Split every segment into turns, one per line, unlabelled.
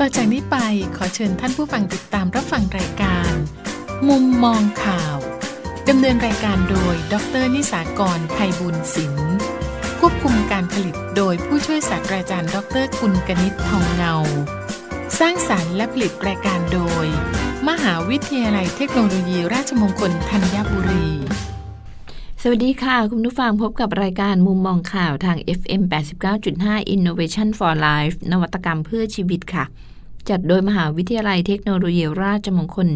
ต่อจากนี้ไปขอเชิญท่านผู้ฟังติดตามรับฟังรายการ มุมมองข่าวดำเนินรายการโดย ดรนิสากรไพบุญศิลป์ควบคุมการผลิตโดยผู้ช่วยศาสตราจารย์ ดรกุลกนิษฐ์ทองเงา สร้างสารรค์และผลิตรายการโดย มหาวิทยาลัยเทคโนโลยีราชมงคลธัญบุรี
สวัสดีค่ะ คุณผู้ฟังพบกับรายการมุมมองข่าวทาง FM 89.5 Innovation for Life นวัตกรรมเพื่อชีวิตค่ะ จัดโดยมหาวิทยาลัยเทคโนโลยีราชมงคล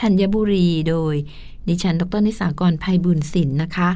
ธัญบุรี โดย ดิฉัน ดรนิสากรภัยบุญศิลป์นะคะ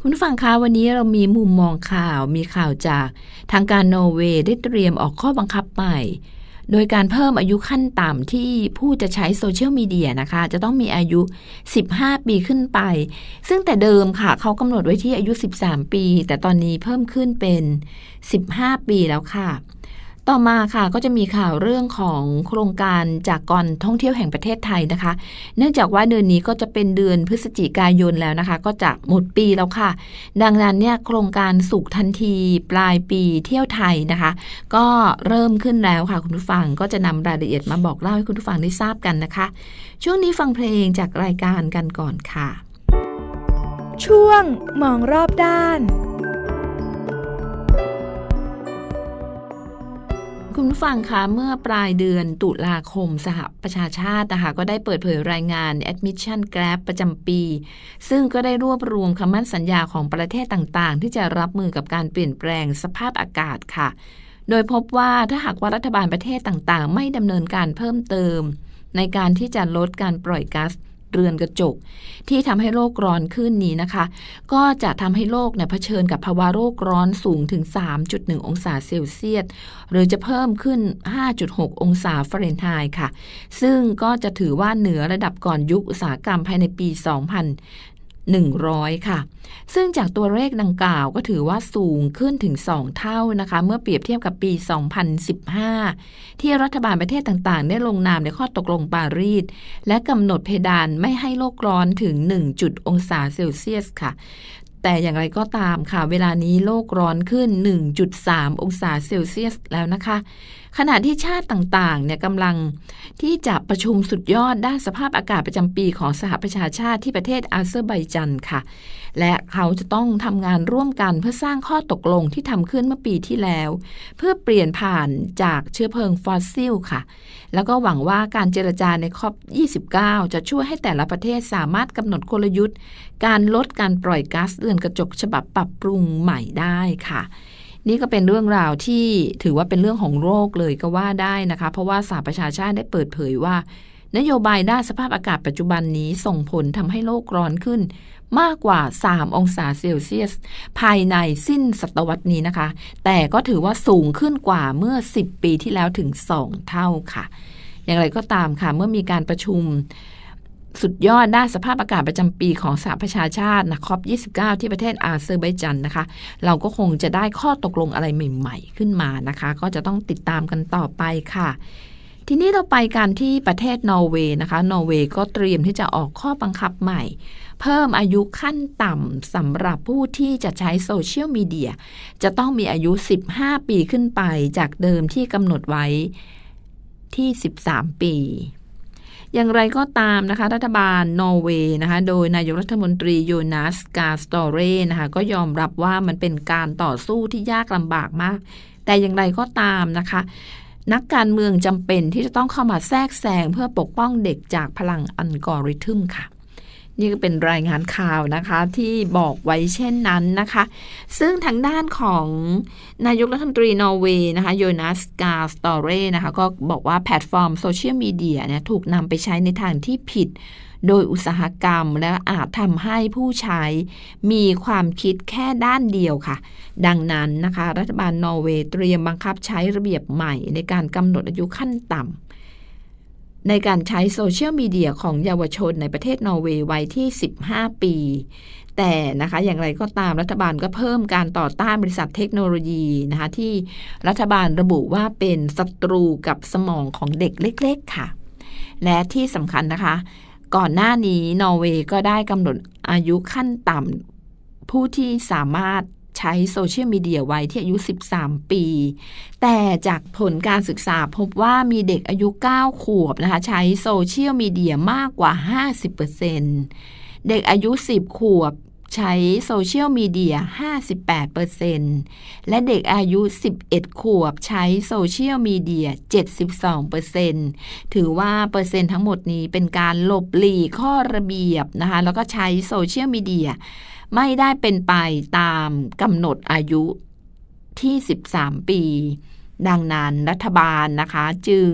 คุณผู้ฟังคะวันนี้เรามีมุมมองข่าวมีข่าวจากทางการโนเวย์ได้เตรียมออกข้อบังคับใหม่ โดยการเพิ่มอายุขั้นต่ำที่ผู้จะใช้โซเชียลมีเดียนะคะ จะต้องมีอายุ 15 ปีขึ้นไป ซึ่งแต่เดิมค่ะเขากำหนดไว้ที่อายุ 13 ปี แต่ตอนนี้เพิ่มขึ้นเป็น 15 ปีแล้วค่ะ ต่อมาค่ะก็จะมีข่าวเรื่องของโครงการจากกรท่องเที่ยวแห่งประเทศไทยนะคะ เนื่องจากว่าเดือนนี้ก็จะเป็นเดือนพฤศจิกายนแล้วนะคะ ก็จะหมดปีแล้วค่ะ ดังนั้นเนี่ยโครงการสุขทันทีปลายปีเที่ยวไทยนะคะ ก็เริ่มขึ้นแล้วค่ะคุณผู้ฟังก็จะนำรายละเอียดมาบอกเล่าให้คุณผู้ฟังได้ทราบกันนะคะ ช่วงนี้ฟังเพลงจากรายการกันก่อนค่ะ
ช่วงมองรอบด้าน
คุณผู้ฟังคะเมื่อปลายเดือนตุลาคมสหประชาชาตินะคะก็ได้เปิดเผยรายงาน Admission Gap ประจำปี ซึ่งก็ได้รวบรวมคำมั่นสัญญาของประเทศต่างๆ ที่จะรับมือกับการเปลี่ยนแปลงสภาพอากาศค่ะ โดยพบว่าถ้าหากว่ารัฐบาลประเทศต่างๆ ไม่ดำเนินการเพิ่มเติม ในการที่จะลดการปล่อยก๊าซ เรือนกระจก ที่ทำให้โลกร้อนขึ้นนี้นะคะ ก็จะทำให้โลกเนี่ยเผชิญกับภาวะโลกร้อนสูงถึง 3.1 องศาเซลเซียสหรือจะเพิ่มขึ้น 5.6 องศาฟาเรนไฮน์ค่ะ ซึ่งก็จะถือว่าเหนือระดับก่อนยุคอุตสาหกรรมภายในปี 2000 100 ค่ะ ซึ่งจากตัวเลขดังกล่าวก็ถือว่าสูงขึ้นถึง 2 เท่านะคะ เมื่อเปรียบเทียบกับปี 2015 ที่รัฐบาลประเทศต่างๆ ได้ลงนามในข้อตกลงปารีส และกำหนดเพดานไม่ให้โลกร้อนถึง 1 จุดองศาเซลเซียสค่ะ แต่อย่างไรก็ตามค่ะ เวลานี้โลกร้อนขึ้น 1.3 องศาเซลเซียสแล้วนะคะ ขณะที่ชาติต่างๆเนี่ยกำลังที่จะประชุมสุดยอดด้านสภาพอากาศประจำปีของสหประชาชาติที่ประเทศอาเซอร์ไบจันค่ะ และเขาจะต้องทำงานร่วมกันเพื่อสร้างข้อตกลงที่ทำขึ้นเมื่อปีที่แล้ว เพื่อเปลี่ยนผ่านจากเชื้อเพลิงฟอสซิลค่ะ แล้วก็หวังว่าการเจรจาในคอบ29 จะช่วยให้แต่ละประเทศสามารถกำหนดกลยุทธ์ การลดการปล่อยก๊าซเรือนกระจกฉบับปรับปรุงใหม่ได้ค่ะนี่ก็เป็นเรื่องราวที่ถือว่าเป็นเรื่องของโลกเลยก็ว่าได้นะคะ เพราะว่าสหประชาชาติได้เปิดเผยว่า นโยบายด้านสภาพอากาศปัจจุบันนี้ส่งผลทำให้โลกร้อนขึ้น มากกว่า 3 องศาเซลเซียส ภายในสิ้นศตวรรษนี้นะคะ แต่ก็ถือว่าสูงขึ้นกว่าเมื่อ 10 ปีที่แล้วถึง 2 เท่าค่ะ อย่างไรก็ตามค่ะ เมื่อมีการประชุมสุดยอดด้านสภาพอากาศประจำปีของสหประชาชาตินะคอป29 ที่ประเทศอาเซอร์ไบจันนะคะ เราก็คงจะได้ข้อตกลงอะไรใหม่ ๆ ขึ้นมานะคะ ก็จะต้องติดตามกันต่อไปค่ะ ทีนี้เราไปกันที่ประเทศนอร์เวย์นะคะ นอร์เวย์ก็เตรียมที่จะออกข้อบังคับใหม่ เพิ่มอายุขั้นต่ำสำหรับผู้ที่จะใช้โซเชียลมีเดียจะต้องมีอายุ 15 ปีขึ้นไปจากเดิมที่กำหนดไว้ที่ 13 ปี อย่างไรก็ตามนะคะ รัฐบาลนอร์เวย์นะคะ โดยนายกรัฐมนตรีโยนัสกาสตอเรนะคะ ก็ยอมรับว่ามันเป็นการต่อสู้ที่ยากลำบากมาก แต่อย่างไรก็ตามนะคะ นักการเมืองจำเป็นที่จะต้องเข้ามาแทรกแซงเพื่อปกป้องเด็กจากพลังอัลกอริทึมค่ะ นี่ก็เป็นรายงานข่าวนะคะที่บอกไว้เช่นนั้นนะคะ ซึ่งทางด้านของนายกรัฐมนตรีนอร์เวย์นะคะโยนัสกาสตอเร่นะคะก็บอกว่าแพลตฟอร์มโซเชียลมีเดียเนี่ยถูกนำไปใช้ในทางที่ผิด โดยอุตสาหกรรมและอาจทำให้ผู้ใช้มีความคิดแค่ด้านเดียวค่ะ ดังนั้นนะคะ รัฐบาลนอร์เวย์เตรียมบังคับใช้ระเบียบใหม่ในการกำหนดอายุขั้นต่ำในการใช้โซเชียลมีเดียของเยาวชนในประเทศนอร์เวย์ไว้ที่ 15 ปี แต่นะคะอย่างไรก็ตามรัฐบาลก็เพิ่มการต่อต้านบริษัทเทคโนโลยีนะคะที่รัฐบาลระบุว่าเป็นศัตรูกับสมองของเด็กเล็ก ๆ ค่ะ และที่สำคัญนะคะ ก่อนหน้านี้นอร์เวย์ก็ได้กำหนดอายุขั้นต่ำผู้ที่สามารถใช้โซเชียลมีเดียไว้ที่อายุ 13 ปี แต่จากผลการศึกษาพบว่ามีเด็กอายุ 9 ขวบนะคะ ใช้โซเชียลมีเดียมากกว่า 50%เด็กอายุ 10 ขวบ ใช้โซเชียลมีเดีย 58%และเด็กอายุ 11 ขวบใช้โซเชียลมีเดีย 72%ถือว่าเปอร์เซ็นต์ทั้งหมดนี้เป็นการหลบหลีกข้อระเบียบนะคะ แล้วก็ใช้โซเชียลมีเดียไม่ได้เป็นไปตามกำหนดอายุที่ 13 ปี ดังนั้นรัฐบาลนะคะจึง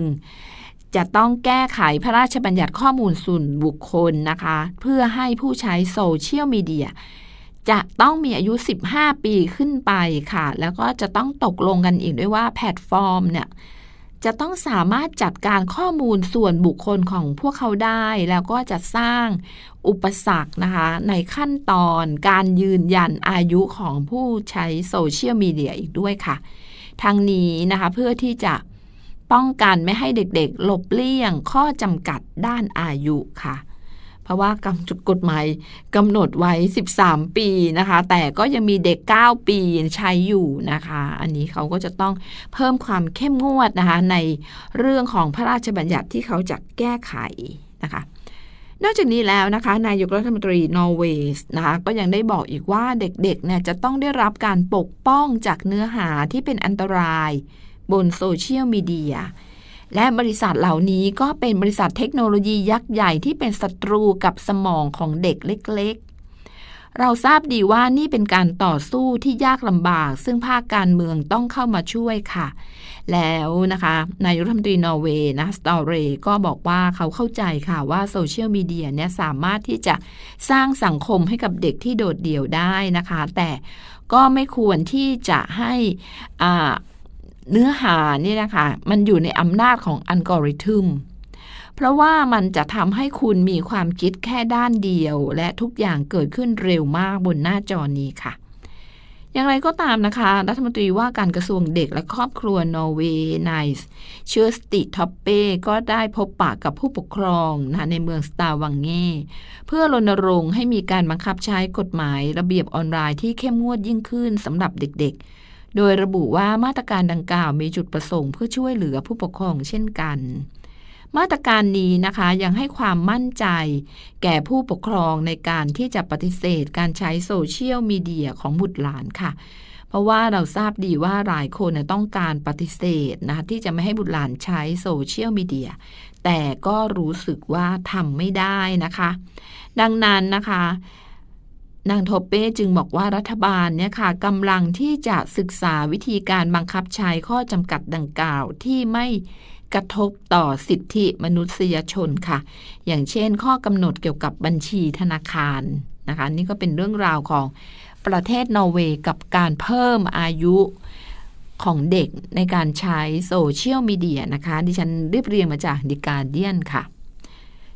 จะต้องแก้ไขพระราชบัญญัติข้อมูลส่วนบุคคลนะคะ เพื่อให้ผู้ใช้โซเชียลมีเดียจะต้องมีอายุ 15 ปีขึ้นไปค่ะ แล้วก็จะต้องตกลงกันอีกด้วยว่าแพลตฟอร์มเนี่ยจะต้องสามารถจัดการข้อมูลส่วนบุคคลของพวกเขาได้ แล้วก็จะสร้างอุปสรรคนะคะ ในขั้นตอนการยืนยันอายุของผู้ใช้โซเชียลมีเดียอีกด้วยค่ะ ทางนี้นะคะเพื่อที่จะ ป้องกันไม่ให้เด็กๆ หลบเลี่ยงข้อจำกัดด้านอายุค่ะ เพราะว่ากำจุดกฎหมายกำหนดไว้ 13 ปีนะคะ แต่ก็ยังมีเด็ก 9 ปีใช้อยู่นะคะ อันนี้เขาก็จะต้องเพิ่มความเข้มงวดนะคะ ในเรื่องของพระราชบัญญัติที่เขาจะแก้ไขนะคะนอกจากนี้แล้วนะคะนายกรัฐมนตรีนอร์เวย์นะคะก็ยังได้บอกอีกว่าเด็กๆเนี่ยจะต้องได้รับการปกป้องจากเนื้อหาที่เป็นอันตราย บนโซเชียลมีเดียและบริษัทเหล่านี้ก็เป็นบริษัทเทคโนโลยียักษ์ใหญ่ที่เป็นศัตรูกับสมองของเด็กเล็กๆ เราทราบดีว่านี่เป็นการต่อสู้ที่ยากลำบาก ซึ่งภาคการเมืองต้องเข้ามาช่วยค่ะ แล้วนะคะนายรัฐมนตรีนอร์เวย์นะสตอเรก็บอกว่าเขาเข้าใจค่ะว่าโซเชียลมีเดียเนี่ยสามารถที่จะสร้างสังคมให้กับเด็กที่โดดเดี่ยวได้นะคะ แต่ก็ไม่ควรที่จะให้อ่า เนื้อหานี่นะคะมันอยู่ในอำนาจของอัลกอริทึมเพราะว่ามันจะทำให้คุณมีความคิดแค่ด้านเดียว และทุกอย่างเกิดขึ้นเร็วมากบนหน้าจอนี้ค่ะ อย่างไรก็ตามนะคะ รัฐมนตรีว่าการกระทรวงเด็กและครอบครัวนอร์เวย์นายเชื่อสติท็อปเป้ก็ได้พบปะกับผู้ปกครองนะในเมืองสตาร์วังเง่เพื่อรณรงค์ให้มีการบังคับใช้กฎหมาย ระเบียบออนไลน์ที่เข้มงวดยิ่งขึ้นสำหรับเด็กๆ โดยระบุว่ามาตรการดังกล่าวมีจุดประสงค์เพื่อช่วยเหลือผู้ปกครองเช่นกัน มาตรการนี้นะคะยังให้ความมั่นใจ แก่ผู้ปกครองในการที่จะปฏิเสธการใช้โซเชียลมีเดียของบุตรหลานค่ะ เพราะว่าเราทราบดีว่าหลายคนเนี่ยต้องการปฏิเสธนะคะที่จะไม่ให้บุตรหลานใช้โซเชียลมีเดียแต่ก็รู้สึกว่าทำไม่ได้นะคะ ดังนั้นนะคะ นางโทเป้จึงบอกว่ารัฐบาลเนี่ยค่ะกำลังที่จะศึกษาวิธีการบังคับใช้ข้อจำกัดดังกล่าวที่ไม่กระทบต่อสิทธิมนุษยชนค่ะ อย่างเช่น ข้อกำหนดเกี่ยวกับบัญชีธนาคารนะคะนี่ก็เป็นเรื่องราวของประเทศนอร์เวย์กับการเพิ่มอายุของเด็กในการใช้โซเชียลมีเดียนะคะ ดิฉันเรียบเรียงมาจากดิการเดียนค่ะ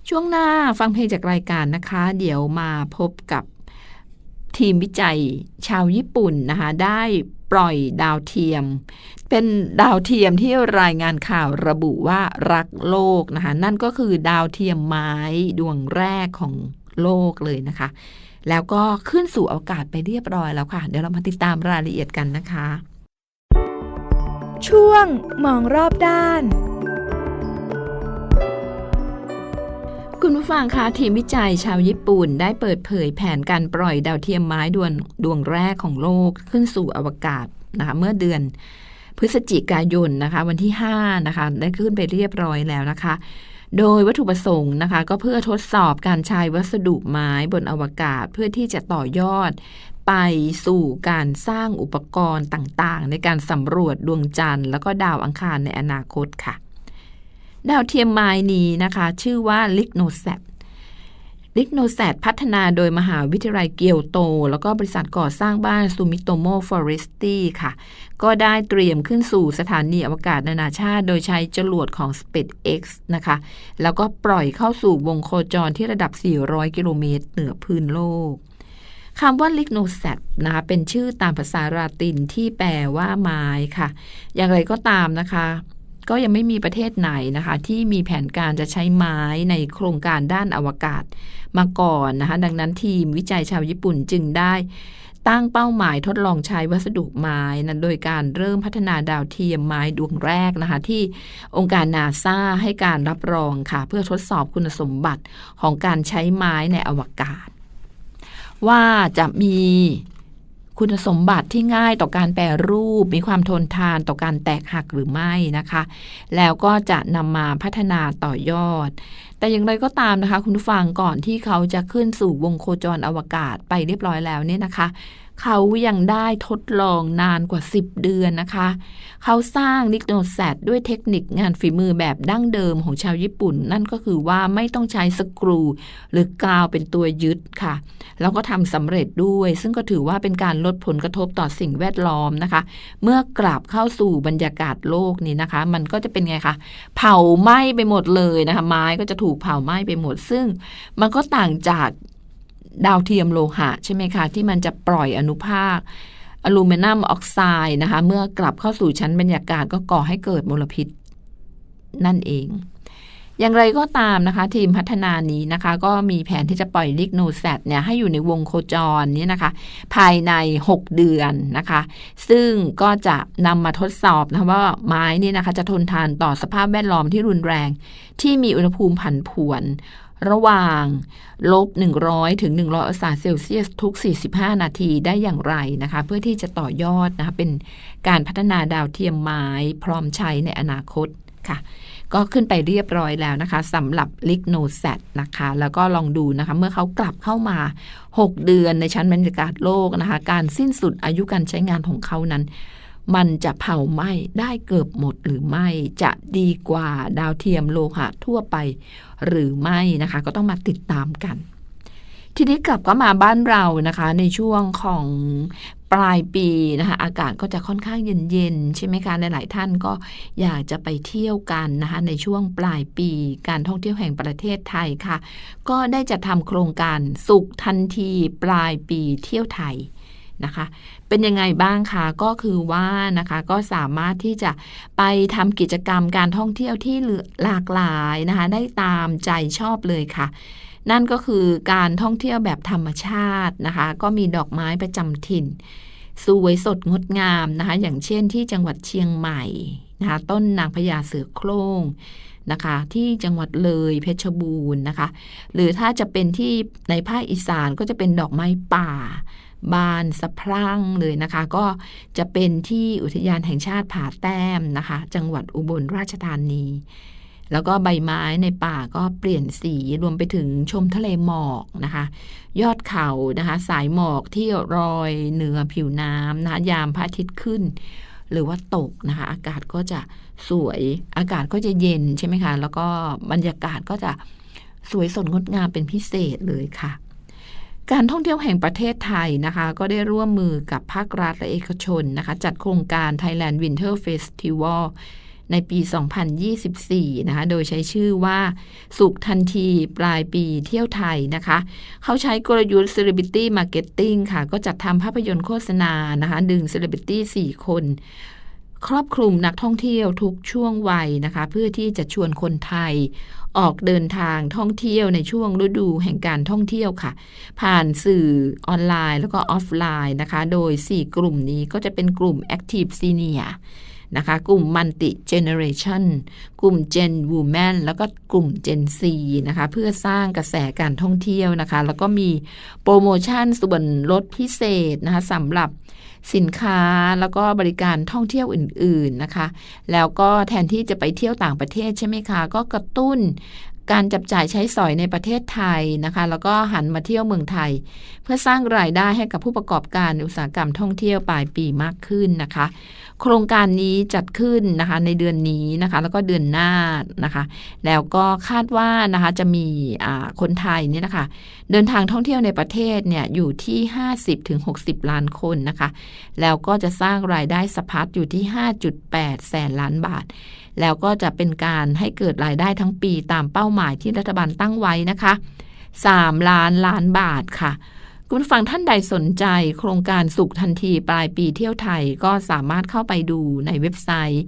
ช่วงหน้าฟังเพลงจากรายการนะคะ เดี๋ยวมาพบกับ ทีมวิจัยชาวญี่ปุ่นนะคะได้ปล่อยดาวเทียม เป็นดาวเทียมที่รายงานข่าวระบุว่ารักโลกนะคะนั่นก็คือดาวเทียมไม้ดวงแรกของโลกเลยนะคะ แล้วก็ขึ้นสู่อากาศไปเรียบร้อยแล้วค่ะ เดี๋ยวเรามาติดตามรายละเอียดกันนะคะ
ช่วงมองรอบด้าน
คุณผู้ฟังคะทีมวิจัยชาวญี่ปุ่นได้เปิดเผยแผนการปล่อยดาวเทียมไม้ดวงดวงแรกของโลกขึ้นสู่อวกาศนะคะเมื่อเดือนพฤศจิกายนนะคะ วันที่ 5 นะคะ ได้ขึ้นไปเรียบร้อยแล้วนะคะ โดยวัตถุประสงค์นะคะ ก็เพื่อทดสอบการใช้วัสดุไม้บนอวกาศเพื่อที่จะต่อยอด ไปสู่การสร้างอุปกรณ์ต่างๆ ในการสำรวจดวงจันทร์ แล้วก็ดาวอังคารในอนาคตค่ะ ดาวเทียมไม้นี้นะคะ ชื่อว่า l i g n o s a t l i g n o s a t พัฒนาโดยมหาวิทยาลัยเกียวโต แล้วก็บริษัทก่อสร้างบ้านซูมิโตโมฟอเรสตี้ค่ะ ก็ได้เตรียมขึ้นสู่สถานีอวกาศนานาชาติ โดยใช้จรวดของ SpaceX นะคะ แล้วก็ปล่อยเข้าสู่วงโคจรที่ระดับ 400 กิโลเมตรเหนือพื้นโลกคำว่า l i g n o s a t นะคะเป็นชื่อตามภาษาลาตินที่แปลว่าไม้ค่ะ อย่างไรก็ตามนะคะ ก็ยังไม่มีประเทศไหนนะคะ ที่มีแผนการจะใช้ไม้ในโครงการด้านอวกาศมาก่อนนะคะ ดังนั้นทีมวิจัยชาวญี่ปุ่นจึงได้ตั้งเป้าหมายทดลองใช้วัสดุไม้นะโดยการเริ่มพัฒนาดาวเทียมไม้ดวงแรกนะคะ ที่องค์การนาซาให้การรับรองค่ะ เพื่อทดสอบคุณสมบัติของการใช้ไม้ในอวกาศ ว่าจะมี คุณสมบัติที่ง่ายต่อการแปรรูป มีความทนทานต่อการแตกหักหรือไม่นะคะ แล้วก็จะนำมาพัฒนาต่อยอด แต่อย่างไรก็ตามนะคะ คุณผู้ฟังก่อนที่เขาจะขึ้นสู่วงโคจรอวกาศไปเรียบร้อยแล้วเนี่ยนะคะ เขายังได้ทดลองนานกว่า 10 เดือนนะคะ เขาสร้างนิกโนแซดด้วยเทคนิคงานฝีมือแบบดั้งเดิมของชาวญี่ปุ่น นั่นก็คือว่าไม่ต้องใช้สกรู หรือกาวเป็นตัวยึดค่ะ แล้วก็ทำสำเร็จด้วย ซึ่งก็ถือว่าเป็นการลดผลกระทบต่อสิ่งแวดล้อมนะคะ เมื่อกลับเข้าสู่บรรยากาศโลกนี้นะคะ มันก็จะเป็นไงคะเผาไหม้ไปหมดเลยนะคะ ไม้ก็จะถูกเผาไหม้ไปหมดซึ่ง มันก็ต่างจาก ดาวเทียมโลหะใช่ไหมคะ ที่มันจะปล่อยอนุภาคอลูมิเนียมออกไซด์นะคะ เมื่อกลับเข้าสู่ชั้นบรรยากาศก็ก่อให้เกิดมลพิษนั่นเอง อย่างไรก็ตามนะคะ ทีมพัฒนานี้นะคะ ก็มีแผนที่จะปล่อยลิกโนแซดเนี่ยให้อยู่ในวงโคจรนี้นะคะ ภายใน 6 เดือนนะคะ ซึ่งก็จะนำมาทดสอบนะว่าไม้นี่นะคะ จะทนทานต่อสภาพแวดล้อมที่รุนแรง ที่มีอุณหภูมิผันผวน ระหว่างลบ 100 ถึง 100องศาเซลเซียสทุก 45 นาทีได้อย่างไรนะคะ เพื่อที่จะต่อยอดนะคะ เป็นการพัฒนาดาวเทียมไม้พร้อมใช้ในอนาคตค่ะ ก็ขึ้นไปเรียบร้อยแล้วนะคะสำหรับลิกโนแซดนะคะ แล้วก็ลองดูนะคะ เมื่อเขากลับเข้ามา 6 เดือนในชั้นบรรยากาศโลกนะคะ การสิ้นสุดอายุการใช้งานของเขานั้น มันจะเผาไหม้ได้เกือบหมดหรือไม่ จะดีกว่าดาวเทียมโลหะทั่วไป หรือไม่นะคะ ก็ต้องมาติดตามกัน ทีนี้กลับก็มาบ้านเรานะคะ ในช่วงของปลายปีนะคะอากาศก็จะค่อนข้างเย็นๆใช่ไหมคะหลายๆท่านก็อยากจะไปเที่ยวกันนะคะในช่วงปลายปีการท่องเที่ยวแห่งประเทศไทยค่ะ ก็ได้จะทำโครงการสุขทันทีปลายปีเที่ยวไทย นะคะ เป็นยังไงบ้างคะก็คือว่านะคะก็สามารถที่จะไปทำกิจกรรมการท่องเที่ยวที่หลากหลายนะคะ ได้ตามใจชอบเลยค่ะ นั่นก็คือการท่องเที่ยวแบบธรรมชาตินะคะ ก็มีดอกไม้ประจำถิ่น สวยสดงดงามนะคะ อย่างเช่นที่จังหวัดเชียงใหม่นะคะต้นนางพญาเสือโคร่งนะคะที่จังหวัดเลยเพชรบูรณ์นะคะ หรือถ้าจะเป็นที่ในภาคอีสานก็จะเป็นดอกไม้ป่า บานสะพรั่งเลยนะคะ ก็จะเป็นที่อุทยานแห่งชาติผาแต้มนะคะ จังหวัดอุบลราชธานี แล้วก็ใบไม้ในป่าก็เปลี่ยนสีรวมไปถึงชมทะเลหมอกนะคะ ยอดเขานะคะ สายหมอกที่รอยเหนือผิวน้ำนะะยามพระอาทิตย์ขึ้น หรือว่าตกนะคะ อากาศก็จะสวยอากาศก็จะเย็นใช่ไหมคะ แล้วก็บรรยากาศก็จะสวยสดงดงามเป็นพิเศษเลยค่ะ การท่องเที่ยวแห่งประเทศไทยนะคะ ก็ได้ร่วมมือกับภาครัฐและเอกชนนะคะ จัดโครงการ Thailand Winter Festival ในปี 2024 นะคะ โดยใช้ชื่อว่า สุขทันทีปลายปีเที่ยวไทยนะคะ เขาใช้กลยุทธ์ Celebrity Marketing ค่ะ ก็จัดทำภาพยนตร์โฆษณานะคะ ดึง Celebrity 4 คน ครอบคลุมนักท่องเที่ยวทุกช่วงวัยนะคะ เพื่อที่จะชวนคนไทย ออกเดินทางท่องเที่ยวในช่วงฤดูแห่งการท่องเที่ยวค่ะ ผ่านสื่อออนไลน์แล้วก็ออฟไลน์นะคะ โดย 4 กลุ่มนี้ก็จะเป็นกลุ่ม Active Senior นะคะกลุ่ม Multi Generation กลุ่ม Gen Woman แล้วก็กลุ่ม Gen C นะคะเพื่อสร้างกระแสการท่องเที่ยวนะคะ แล้วก็มีโปรโมชั่นส่วนลดพิเศษนะคะสำหรับ สินค้าแล้วก็บริการท่องเที่ยวอื่น ๆนะคะ แล้วก็แทนที่จะไปเที่ยวต่างประเทศใช่ไหมคะ ก็กระตุ้น การจับจ่ายใช้สอยในประเทศไทยนะคะ แล้วก็หันมาเที่ยวเมืองไทย เพื่อสร้างรายได้ให้กับผู้ประกอบการอุตสาหกรรมท่องเที่ยวปลายปีมากขึ้นนะคะ โครงการนี้จัดขึ้นนะคะในเดือนนี้นะคะ แล้วก็เดือนหน้านะคะ แล้วก็คาดว่านะคะจะมีคนไทยเนี่ยนะคะ เดินทางท่องเที่ยวในประเทศเนี่ยอยู่ที่ 50-60 ล้านคนนะคะ แล้วก็จะสร้างรายได้สะพัดอยู่ที่ 5.8 แสนล้านบาท แล้วก็จะเป็นการให้เกิดรายได้ทั้งปีตามเป้าหมายที่รัฐบาลตั้งไว้นะคะ 3 ล้านล้านบาทค่ะ คุณฟังท่านใดสนใจโครงการสุขทันทีปลายปีเที่ยวไทยก็สามารถเข้าไปดูในเว็บไซต์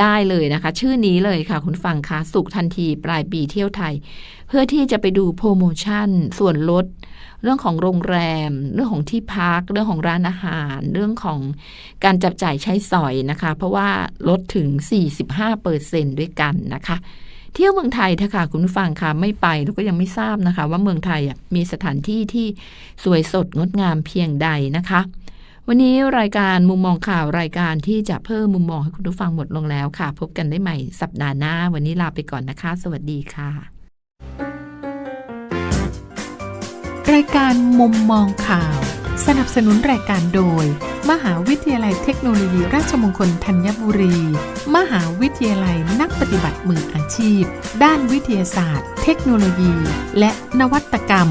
ได้เลยนะคะ ชื่อนี้เลยค่ะ คุณฟังคะสุขทันทีปลายปีเที่ยวไทย เพื่อที่จะไปดูโปรโมชั่น ส่วนลด เรื่องของโรงแรม เรื่องของที่พัก เรื่องของร้านอาหาร เรื่องของการจับจ่ายใช้สอยนะคะ เพราะว่าลดถึง 45เปอร์เซนด้วยกันนะคะ เที่ยวเมืองไทยเถอะค่ะคุณผู้ฟังค่ะไม่ไปแล้วก็ยังไม่ทราบนะคะ ว่าเมืองไทยอะมีสถานที่ที่สวยสดงดงามเพียงใดนะคะ วันนี้รายการมุมมองข่าวรายการที่จะเพิ่มมุมมองให้คุณผู้ฟังหมดลงแล้วค่ะ พบกันได้ใหม่สัปดาห์หน้า วันนี้ลาไปก่อนนะคะ สวัสดีค่ะ
รายการมุมมองข่าว สนับสนุนรายการโดย มหาวิทยาลัยเทคโนโลยีราชมงคลธัญบุรี มหาวิทยาลัยนักปฏิบัติมืออาชีพ ด้านวิทยาศาสตร์ เทคโนโลยี และนวัตกรรม